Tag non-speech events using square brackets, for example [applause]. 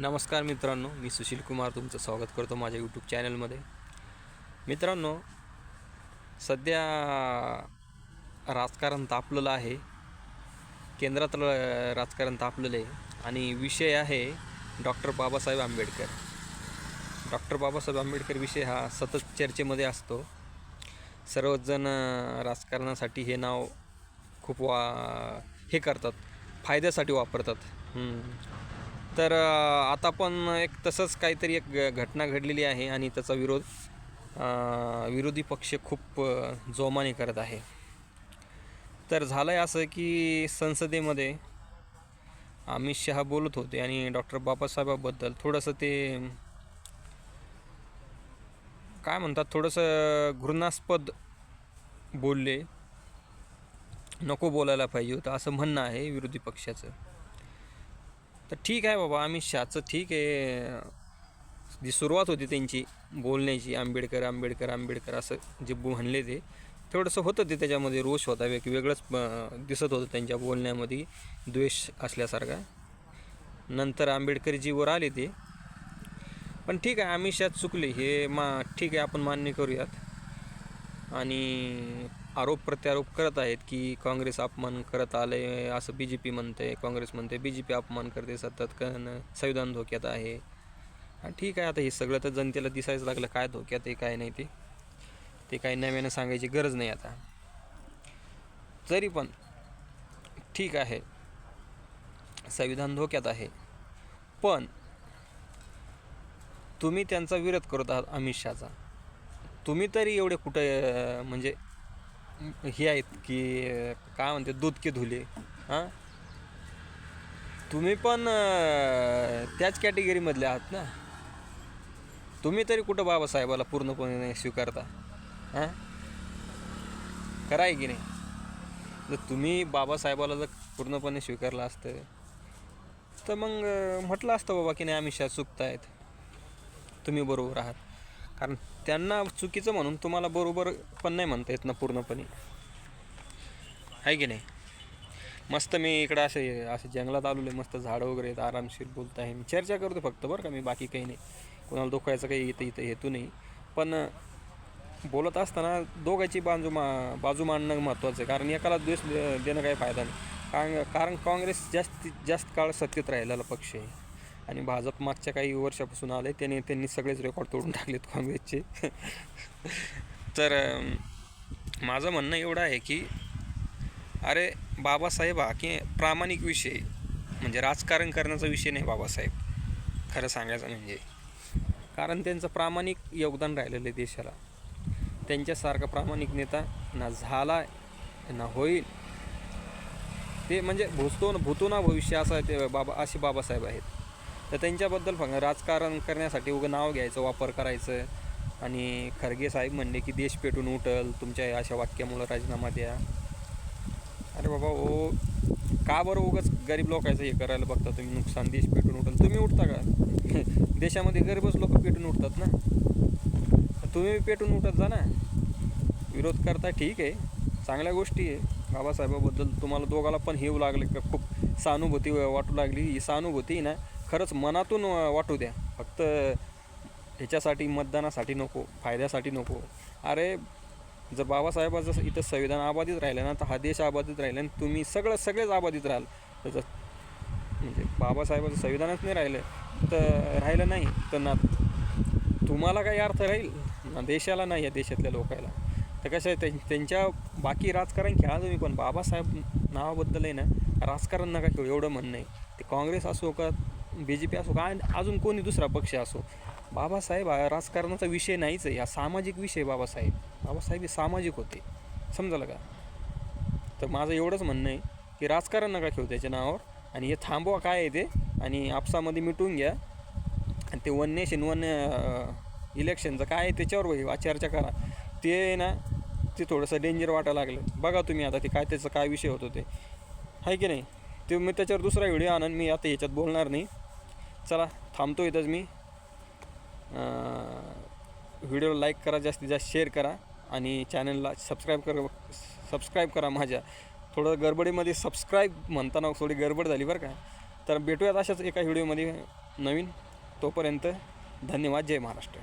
नमस्कार मित्रांनो मी सुशील कुमार तुमचं स्वागत करतो माझ्या यूट्यूब चॅनलमध्ये. मित्रांनो सध्या राजकारण तापलेलं आहे. केंद्रातलं राजकारण तापलेलं आहे. आणि विषय आहे डॉक्टर बाबासाहेब आंबेडकर. डॉक्टर बाबासाहेब आंबेडकर विषय हा सतत चर्चेमध्ये असतो. सर्वजण राजकारणासाठी हे नाव खूप वा हे करतात फायद्यासाठी वापरतात. तर आता पण एक तसंच काहीतरी एक घटना घडलेली आहे आणि त्याचा विरोध विरोधी पक्ष खूप जोमाने करत आहे. तर झालं आहे असं की संसदेमध्ये अमित शहा बोलत होते आणि डॉक्टर बाबासाहेबाबद्दल थोडंसं ते काय म्हणतात थोडंसं घृणास्पद बोलले. नको बोलायला पाहिजे होतं असं म्हणणं आहे विरोधी पक्षाचं. तर ठीक आहे बाबा आम्ही शाचं ठीक आहे. जी सुरुवात होती त्यांची बोलण्याची आंबेडकर आंबेडकर आंबेडकर असं जे बो- म्हणले ते थोडंसं होतं ते त्याच्यामध्ये रोष होता वेग वेगळंच दिसत होतं त्यांच्या बोलण्यामध्ये द्वेष असल्यासारखा. नंतर आंबेडकरजीवर आले ते. पण ठीक आहे आम्ही शात चुकले हे मा ठीक आहे आपण मान्य करूयात. आणि आरोप प्रत्यारोप करत आहेत की काँग्रेस अपमान करत आले असं बी जे पी म्हणते काँग्रेस म्हणते बी जे पी अपमान करते सतत कन संविधान धोक्यात आहे. ठीक आहे आता हे सगळं तर जनतेला दिसायचं लागलं काय धोक्यात आहे काय नाही ते. ते काही नव्यानं सांगायची गरज नाही आता. तरी पण ठीक आहे. संविधान धोक्यात आहे. पण तुम्ही त्यांचा विरोध करत आहात अमित शहाचा. तुम्ही तरी एवढे कुठं म्हणजे हे आहेत की काय म्हणते दूध के धुले हां? तुम्ही पण त्याच कॅटेगरीमधले आहात ना? तुम्ही तरी कुठं बाबासाहेबाला पूर्णपणे स्वीकारता हां? खरं आहे की नाही? जर तुम्ही बाबासाहेबाला जर पूर्णपणे स्वीकारलं असतं तर मग म्हटलं असतं बाबा की नाही आम्ही शा चुकतायत तुम्ही बरोबर आहात. कारण त्यांना चुकीचं म्हणून तुम्हाला बरोबर पण नाही म्हणता येत ना पूर्णपणे. आहे की नाही? मस्त मी इकडं असे असे जंगलात आलोले मस्त झाडं वगैरे आहेत आरामशीर बोलत आहे. मी चर्चा करतो फक्त बरं का मी बाकी काही नाही. कोणाला दुखायचं काही इथं इथं हेतू नाही. पण बोलत असताना दोघांची बाजू मा बाजू मांडणं महत्त्वाचं आहे. कारण एकाला द्वेष देणं काही फायदा नाही. कारण कारण काँग्रेस जास्तीत जास्त काळ सत्तेत राहिलेला पक्ष आहे. आणि भाजप मागच्या काही वर्षापासून आले त्याने त्यांनी सगळेच रेकॉर्ड तोडून टाकलेत काँग्रेसचे. तर माझं म्हणणं एवढं आहे की अरे बाबासाहेब हा की प्रामाणिक विषय म्हणजे राजकारण करण्याचा विषय नाही बाबासाहेब खरं सांगायचं म्हणजे. कारण त्यांचं प्रामाणिक योगदान राहिलेलं आहे देशाला. त्यांच्यासारखा प्रामाणिक नेता ना झाला ना होईल. ते म्हणजे भूतो भूतो ना भविष्य असं ते बाबा असे बाबासाहेब आहेत. तर त्यांच्याबद्दल फक्त राजकारण करण्यासाठी उगं नाव घ्यायचं वापर करायचं. आणि खरगे साहेब म्हणले की देश पेटून उठल तुमच्या अशा वाक्यामुळं राजीनामा द्या. अरे बाबा ओ का बरं उगाच गरीब लोकांचं हे करायला बघता तुम्ही? नुकसान देश पेटून उठल. तुम्ही उठता का? [laughs] देशामध्ये गरीबच लोक पेटून उठतात ना. तुम्ही पेटून उठत जा ना. विरोध करता ठीक आहे. चांगल्या गोष्टी आहे. बाबासाहेबाबद्दल तुम्हाला दोघाला पण हेऊ लागले का? खूप सहानुभूती वाटू लागली. ही सहानुभूती ना खरंच मनातून वाटू द्या. फक्त ह्याच्यासाठी मतदानासाठी नको फायद्यासाठी नको. अरे जर बाबासाहेबाचं इथं संविधान आबाधित राहिलं ना तर हा देश आबाधित राहिला आणि तुम्ही सगळं सगळेच आबाधित राहाल. त्याचं म्हणजे बाबासाहेबाचं संविधानच नाही राहिलं तर राहिलं नाही. तर ना तुम्हाला काही अर्थ राहील? ना देशाला नाही या देशातल्या लोकायला. तर कसं आहे त्यां- त्यांच्या बाकी राजकारण खेळा तुम्ही पण बाबासाहेब नावाबद्दल आहे ना राजकारण नका खेळू एवढं म्हणणं आहे. ते काँग्रेस असो का बी जे पी असो का आणि अजून कोणी दुसरा पक्ष असो. बाबासाहेब हा राजकारणाचा विषय नाहीच आहे हा सामाजिक विषय बाबासाहेब. बाबासाहेब हे सामाजिक होते. समजालं का? तर माझं एवढंच म्हणणं आहे की राजकारण नका खेळू त्याच्या नावावर आणि हे थांबवा काय आहे ते आणि आपसामध्ये मिटवून घ्या. आणि ते वन नेशन वन इलेक्शनचं काय आहे त्याच्यावर वही चर्चा करा. ते ना ते थोडंसं डेंजर वाटायला लागलं. बघा तुम्ही आता ते काय त्याचं काय विषय होतो ते. आहे की नाही? ते मी त्याच्यावर दुसरा व्हिडिओ आणून मी आता याच्यात बोलणार नाही. चला थांबतो इथंच मी. व्हिडिओला लाईक करा जास्तीत जास्त शेअर करा आणि चॅनलला सबस्क्राईब कर सबस्क्राईब करा माझ्या. थोडं गडबडीमध्ये सबस्क्राईब म्हणताना थोडी गडबड झाली बरं का. तर भेटूयात अशाच एका व्हिडिओमध्ये नवीन. तोपर्यंत धन्यवाद जय महाराष्ट्र.